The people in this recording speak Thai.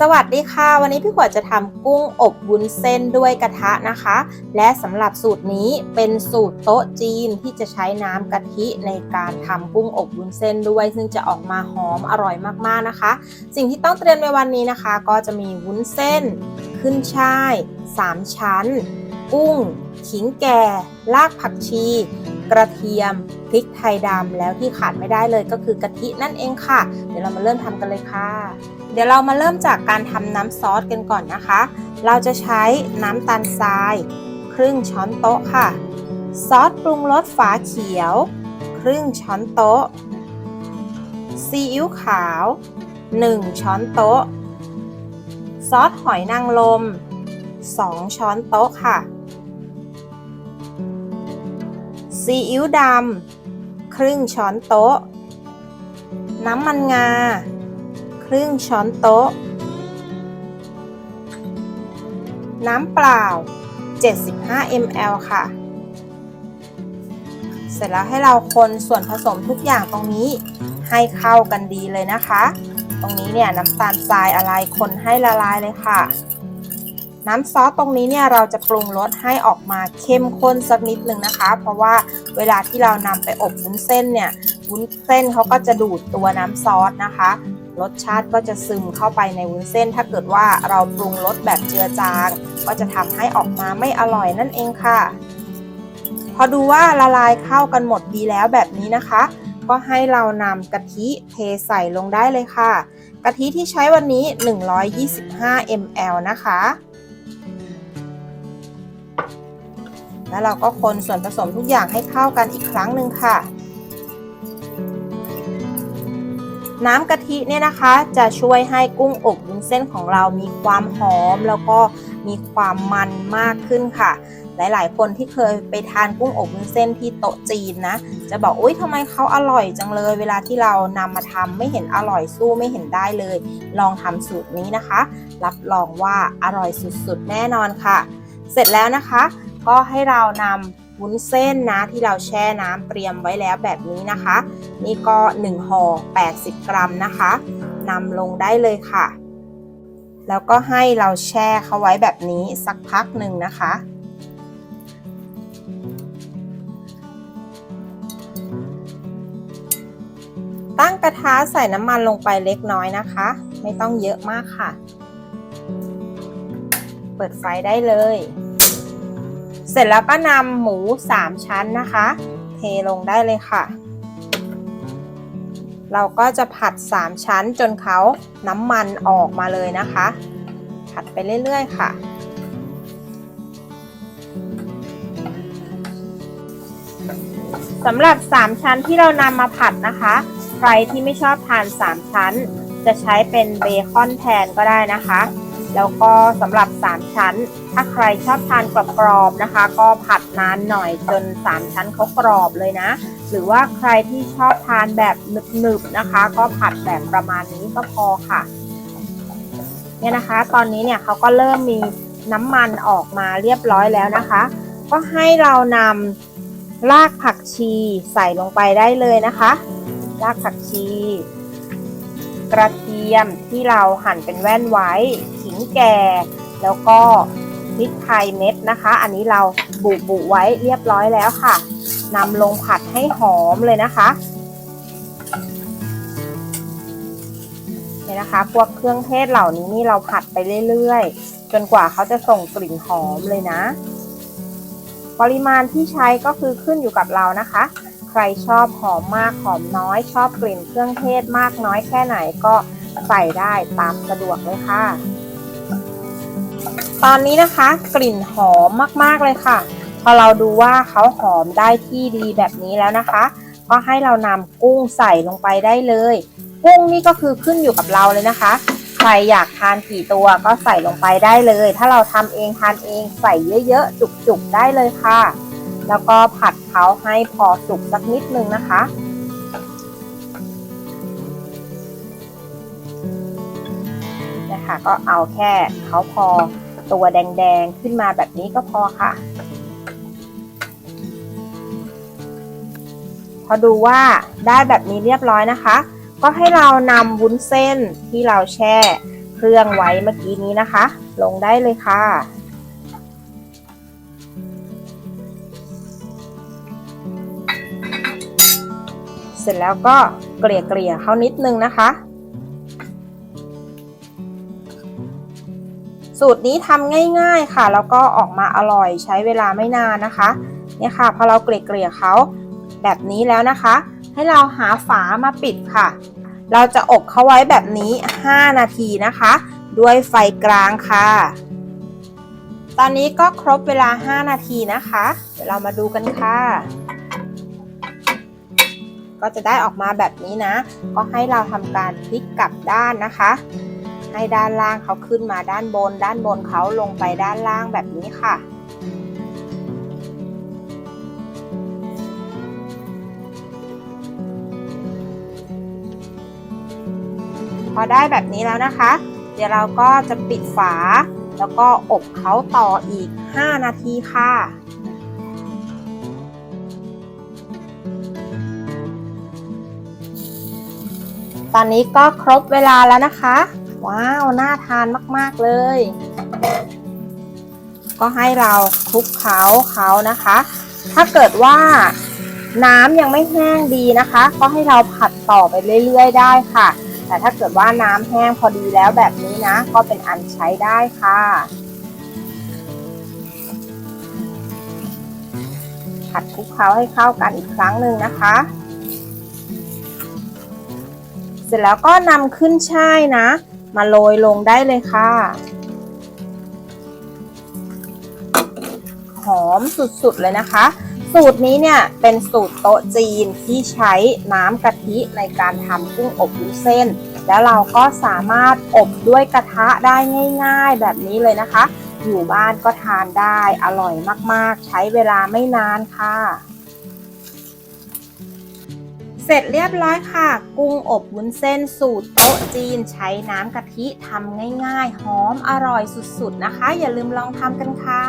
สวัสดีค่ะ วันนี้พี่ขวดจะทำกุ้งอบวุ้นเส้นด้วยกระทะนะคะ และสำหรับสูตรนี้เป็นสูตรโต๊ะจีนที่จะใช้น้ำกะทิในการทำกุ้งอบวุ้นเส้นด้วย ซึ่งจะออกมาหอมอร่อยมากๆนะคะ สิ่งที่ต้องเตรียมในวันนี้นะคะ ก็จะมีวุ้นเส้น ขึ้นช่าย 3 ชั้น กุ้ง ขิงแก่ รากผักชี กระเทียมพริกไทยดำแล้วที่ขาดไม่ได้เลยก็คือกะทินั่นเองค่ะ เดี๋ยวเรามาเริ่มทำกันเลยค่ะ เดี๋ยวเรามาเริ่มจากการทำน้ำซอสกันก่อนนะคะ เราจะใช้น้ำตาลทราย ครึ่งช้อนโต๊ะค่ะ ซอสปรุงรสฝาเขียว ครึ่งช้อนโต๊ะ ซีอิ๊วขาว 1 ช้อนโต๊ะ ซอสหอยนางรม 2 ช้อนโต๊ะค่ะ ซีอิ๊วดำ ครึ่งช้อนโต๊ะ น้ำมันงา ครึ่งช้อนโต๊ะ น้ำเปล่า 75 ml ค่ะ เสร็จแล้วให้เราคนส่วนผสมทุกอย่างตรงนี้ให้เข้ากันดีเลยนะคะ ตรงนี้เนี่ยน้ำตาลทรายอะไรคนให้ละลายเลยค่ะ น้ำซอสตรงนี้เนี่ยเราจะปรุงรสให้ออกมาเข้มข้นสักนิดนึงนะคะ เพราะว่าเวลาที่เรานำไปอบวุ้นเส้นเนี่ยวุ้นเส้นเขาก็จะดูดตัวน้ำซอสนะคะ รสชาติก็จะซึมเข้าไปในวุ้นเส้น ถ้าเกิดว่าเราปรุงรสแบบเจือจาง ก็จะทำให้ออกมาไม่อร่อยนั่นเองค่ะ พอดูว่าละลายเข้ากันหมดดีแล้วแบบนี้นะคะ ก็ให้เรานำกะทิเทใส่ลงได้เลยค่ะ กะทิที่ใช้วันนี้ 125 ml นะคะแล้วเราก็คนส่วนผสมทุกอย่างให้เข้ากันอีกครั้งหนึ่งค่ะ น้ำกะทิเนี่ยนะคะจะช่วยให้กุ้งอบวุ้นเส้นของเรามีความหอมแล้วก็มีความมันมากขึ้นค่ะ หลายๆ คนที่เคยไปทานกุ้งอบวุ้นเส้นที่โต๊ะจีนนะ จะบอกอุ้ยทำไมเขาอร่อยจังเลย เวลาที่เรานำมาทำไม่เห็นอร่อยสู้ไม่เห็นได้เลย ลองทำสูตรนี้นะคะ รับรองว่าอร่อยสุดๆ แน่นอนค่ะ เสร็จแล้วนะคะ ก็ให้เรานำ วุ้นเส้นนะที่เราแช่น้ำเตรียมไว้แล้วแบบนี้นะคะ นี่ก็1ห่อ80 กรัมนะคะนำลงได้เลยค่ะ แล้วก็ให้เราแช่เขาไว้แบบนี้สักพักหนึ่งนะคะตั้งกระทะใส่น้ำมันลงไปเล็กน้อยนะคะ ไม่ต้องเยอะมากค่ะ เปิดไฟได้เลย สร็จแล้วก็นำหมู 3 ชั้นนะคะ เทลงได้เลยค่ะ เราก็จะผัด 3 ชั้นจนเขาน้ำมันออกมาเลยนะคะ ผัดไปเรื่อยๆค่ะสำหรับ 3 ชั้นที่เรานำมาผัดนะคะ ใครที่ไม่ชอบทาน 3 ชั้น จะใช้เป็นเบคอนแทนก็ได้นะคะ แล้วก็สำหรับ 3 ชั้น ถ้าใครชอบทานกรอบๆนะคะ ก็ผัดนานหน่อยจน 3 ชั้นเขากรอบเลยนะ หรือว่าใครที่ชอบทานแบบหนึบๆนะคะ ก็ผัดแบบประมาณนี้ก็พอค่ะเนี่ยนะคะ ตอนนี้เนี่ยเขาก็เริ่มมีน้ำมันออกมาเรียบร้อยแล้วนะคะ ก็ให้เรานำรากผักชีใส่ลงไปได้เลยนะคะ รากผักชี กระเทียมที่เราหั่นเป็นแว่นไว้ขิงแก่ แล้วก็พริกไทยเม็ดนะคะ อันนี้เราบุบุไว้เรียบร้อยแล้วค่ะนำลงผัดให้หอมเลยนะคะเนี่ยนะคะ พวกเครื่องเทศเหล่านี้นี่เราผัดไปเรื่อยๆ จนกว่าเขาจะส่งกลิ่นหอมเลยนะ ปริมาณที่ใช้ก็คือขึ้นอยู่กับเรานะคะ รชอบหอมมากหอมน้อย ชอบกลิ่นเครื่องเทศมากน้อยแค่ไหนก็ใส่ได้ตามสะดวกเลยค่ะ ตอนนี้นะคะ กลิ่นหอมมากๆเลยค่ะ พอเราดูว่าเขาหอมได้ที่ดีแบบนี้แล้วนะคะ ก็ให้เรานำกุ้งใส่ลงไปได้เลย กุ้งนี่ก็คือขึ้นอยู่กับเราเลยนะคะ ใครอยากทานกี่ตัวก็ใส่ลงไปได้เลย ถ้าเราทำเองทานเองใส่เยอะๆจุกๆได้เลยค่ะ แล้วก็ผัดเขาให้พอสุกสักนิดนึงนะคะ นะคะก็เอาแค่เขาพอตัวแดงๆขึ้นมาแบบนี้ก็พอค่ะ พอดูว่าได้แบบนี้เรียบร้อยนะคะ ก็ให้เรานำวุ้นเส้นที่เราแช่เครื่องไว้เมื่อกี้นี้นะคะ ลงได้เลยค่ะ สร็จแล้วก็เกลี่ยเกลี่ยเขานิดนึงนะคะ สูตรนี้ทำง่ายๆค่ะ แล้วก็ออกมาอร่อยใช้เวลาไม่นานนะคะ เนี่ยค่ะพอเราเกลี่ยเกลี่ยเขาแบบนี้แล้วนะคะ ให้เราหาฝามาปิดค่ะ เราจะอบเขาไว้แบบนี้ 5 นาทีนะคะ ด้วยไฟกลางค่ะ ตอนนี้ก็ครบเวลา 5 นาทีนะคะ เดี๋ยวเรามาดูกันค่ะ ก็จะได้ออกมาแบบนี้นะ ก็ให้เราทำการพลิกกลับด้านนะคะ ให้ด้านล่างเขาขึ้นมาด้านบน ด้านบนเขาลงไปด้านล่างแบบนี้ค่ะพอได้แบบนี้แล้วนะคะ เดี๋ยวเราก็จะปิดฝา แล้วก็อบเขาต่ออีก 5 นาทีค่ะ ตอนนี้ก็ครบเวลาแล้วนะคะ ว้าว น่าทานมาก ๆ เลย ก็ให้เราคลุกเขาเขานะคะ ถ้าเกิดว่าน้ำยังไม่แห้งดีนะคะ ก็ให้เราผัดต่อไปเรื่อย ๆ ได้ค่ะ แต่ถ้าเกิดว่าน้ำแห้งพอดีแล้วแบบนี้นะ ก็เป็นอันใช้ได้ค่ะผัดคลุกเคล้าให้เข้ากันอีกครั้งหนึ่งนะคะ เสร็จแล้วก็นำขึ้นช่ายนะ มาโรยลงได้เลยค่ะ หอมสุดๆเลยนะคะ สูตรนี้เนี่ยเป็นสูตรโต๊ะจีนที่ใช้น้ำกะทิในการทำกุ้งอบวุ้นเส้น แล้วเราก็สามารถอบด้วยกระทะได้ง่ายๆ แบบนี้เลยนะคะ อยู่บ้านก็ทานได้อร่อยมากๆ ใช้เวลาไม่นานค่ะ เสร็จเรียบร้อยค่ะ กุ้งอบวุ้นเส้นสูตรโต๊ะจีนใช้น้ำกะทิทำง่ายๆ หอมอร่อยสุดๆนะคะ อย่าลืมลองทำกันค่ะ